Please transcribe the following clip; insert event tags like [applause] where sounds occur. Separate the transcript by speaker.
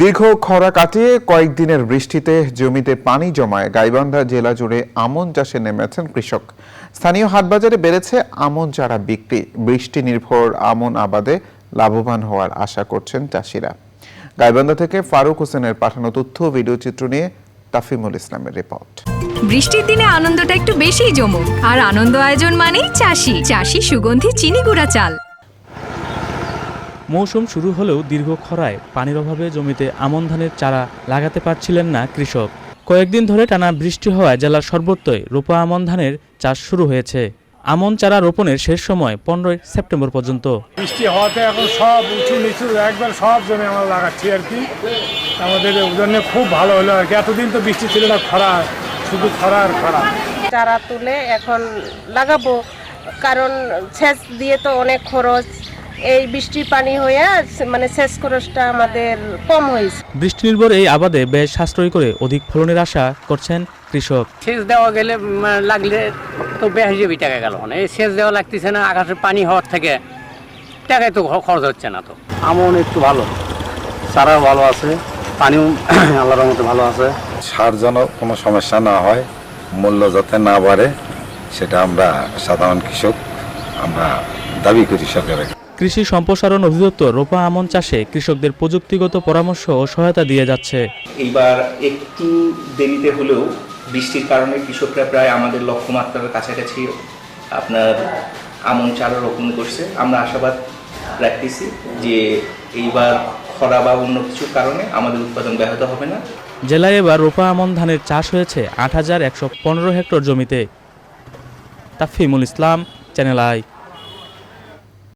Speaker 1: দীর্ঘ খরা কাটিয়ে কয়েকদিনের বৃষ্টিতে জমিতে পানি জমায় গাইবান্ধা জেলা জুড়ে আমন চাষে নেমেছেন কৃষক। স্থানীয় হাটবাজারে বেড়েছে আমন চারা বিক্রি। বৃষ্টি নির্ভর আমন আবাদে লাভবান হওয়ার আশা করছেন চাষিরা। গাইবান্ধা থেকে ফারুক হোসেনের পাঠানো তথ্য ভিডিও চিত্র নিয়ে তাফিমুল ইসলামের রিপোর্ট।
Speaker 2: বৃষ্টির দিনে আনন্দটা একটু বেশি জমুক। আর আনন্দ আয়োজন মানেই চাষি। চাষি সুগন্ধি, চিনি, গুঁড়া চাল।
Speaker 3: মৌসুম শুরু হলেও দীর্ঘ খরায় পানির অভাবে জমিতে আমন ধানের চারা লাগাতে পারছিলেন না কৃষক। কয়েকদিন ধরে টানা বৃষ্টি হওয়ায় জেলার সর্বত্রই রোপা আমন ধানের চাষ শুরু হয়েছে। আমন চারা রোপণের শেষ সময় পনেরোই সেপ্টেম্বর পর্যন্ত।
Speaker 4: বৃষ্টি হওয়াতে এখন সব উঁচু নিচু একবার সব জমি আমরা লাগাচ্ছি আর কি। আমাদের জন্য খুব ভালো হলো আর কি। এতদিন তো বৃষ্টি ছিল না খরা শুধু খরা আর খরা।
Speaker 5: চারা তুলে এখন লাগাবো। কারণ সেচ দিয়ে তো অনেক খরচ এই বৃষ্টির পানি হয়ে মানে সেচ খরচটা আমাদের কম হয়েছে
Speaker 3: বৃষ্টি নির্ভর এই আবাদে বেশ সাশ্রয় করে অধিক ফলনের আশা করছেন কৃষক।
Speaker 6: সেচ দেওয়া গেলে লাগলে তো বেশি জমি টাকা গেল না এই সেচ দেওয়া লাগতেছে না আকাশের পানি হওয়ার থেকে টাকায় তো খরচ হচ্ছে না তো।
Speaker 7: আমন একটু ভালো। চারা ভালো আছে পানিও [clears throat] আল্লাহর মতো ভালো আছে।
Speaker 8: সার যেন কোনো সমস্যা না হয় মূল্য যাতে না বাড়ে সেটা আমরা সাধারণ কৃষক আমরা দাবি করি সরকারের
Speaker 3: কৃষি সম্প্রসারণ অধিদপ্তর রোপা আমন চাষে কৃষকদের প্রযুক্তিগত পরামর্শ ও সহায়তা দিয়ে যাচ্ছে।
Speaker 9: এইবার একটু দেরিতে হলেও বৃষ্টির কারণে কৃষকরা প্রায় আমাদের লক্ষ্যমাত্রার কাছাকাছি আপনার আমন চারা রোপণ করছে। আমরা আশাবাদ রাখতেছি যে এইবার খরা বা অন্য কিছুর কারণে আমাদের উৎপাদন ব্যাহত হবে না।
Speaker 3: জেলায় এবার রোপা আমন ধানের চাষ হয়েছে আট হাজার একশো পনেরো হেক্টর জমিতে। Tafimul Islam channel I.